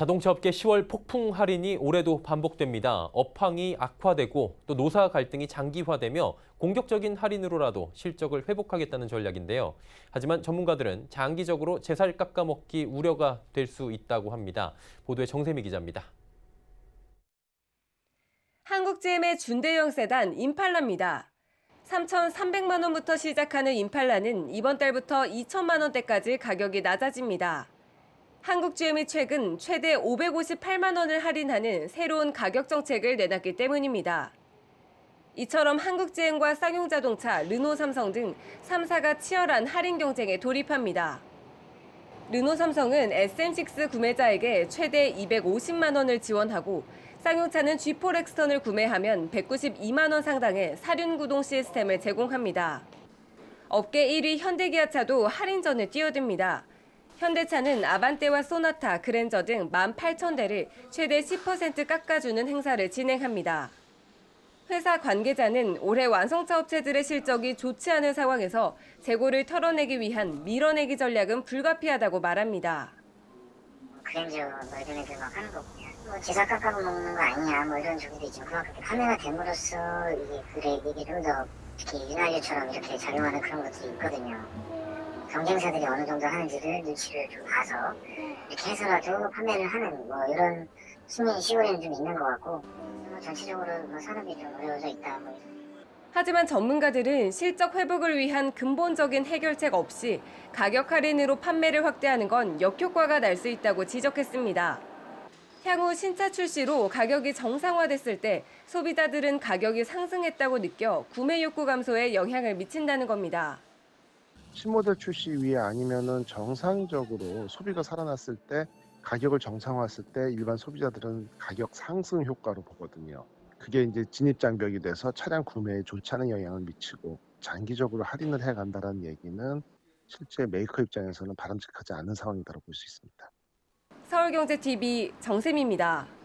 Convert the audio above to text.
자동차 업계 10월 폭풍 할인이 올해도 반복됩니다. 업황이 악화되고 또 노사 갈등이 장기화되며 공격적인 할인으로라도 실적을 회복하겠다는 전략인데요. 하지만 전문가들은 장기적으로 제살 깎아먹기 우려가 될 수 있다고 합니다. 보도에 정세미 기자입니다. 한국GM의 준대형 세단 임팔라입니다. 3,300만 원부터 시작하는 임팔라는 이번 달부터 2천만 원대까지 가격이 낮아집니다. 한국GM이 최근 최대 558만 원을 할인하는 새로운 가격 정책을 내놨기 때문입니다. 이처럼 한국GM과 쌍용자동차, 르노삼성 등 3사가 치열한 할인 경쟁에 돌입합니다. 르노삼성은 SM6 구매자에게 최대 250만 원을 지원하고 쌍용차는 G4 렉스턴을 구매하면 192만 원 상당의 사륜 구동 시스템을 제공합니다. 업계 1위 현대기아차도 할인전에 뛰어듭니다. 현대차는 아반떼와 소나타, 그랜저 등 18,000대를 최대 10% 깎아주는 행사를 진행합니다. 회사 관계자는 올해 완성차 업체들의 실적이 좋지 않은 상황에서 재고를 털어내기 위한 밀어내기 전략은 불가피하다고 말합니다. 그랜저 뭐 이런 애들 막 하는 거 보면 뭐 지사 깎아고 먹는 거 아니냐 뭐 이런 소리도 있지만 판매가 됨으로써 이게 그래 이게 좀더 특히 윤활유처럼 이렇게 작용하는 그런 것들이 있거든요. 경쟁사들이 어느 정도 하는지를 눈치를 좀 봐서 이렇게 해서라도 판매를 하는 뭐 이런 수명이 시골에는 좀 있는 것 같고 뭐 전체적으로 뭐 산업이 좀 어려워져 있다 뭐 하지만 전문가들은 실적 회복을 위한 근본적인 해결책 없이 가격 할인으로 판매를 확대하는 건 역효과가 날 수 있다고 지적했습니다. 향후 신차 출시로 가격이 정상화됐을 때 소비자들은 가격이 상승했다고 느껴 구매 욕구 감소에 영향을 미친다는 겁니다. 신모델 출시 위에 아니면은 정상적으로 소비가 살아났을 때 가격을 정상화했을 때 일반 소비자들은 가격 상승 효과로 보거든요. 그게 이제 진입 장벽이 돼서 차량 구매에 좋지 않은 영향을 미치고 장기적으로 할인을 해 간다는 얘기는 실제 메이커 입장에서는 바람직하지 않은 상황이다라고 볼 수 있습니다. 서울경제TV 정샘입니다.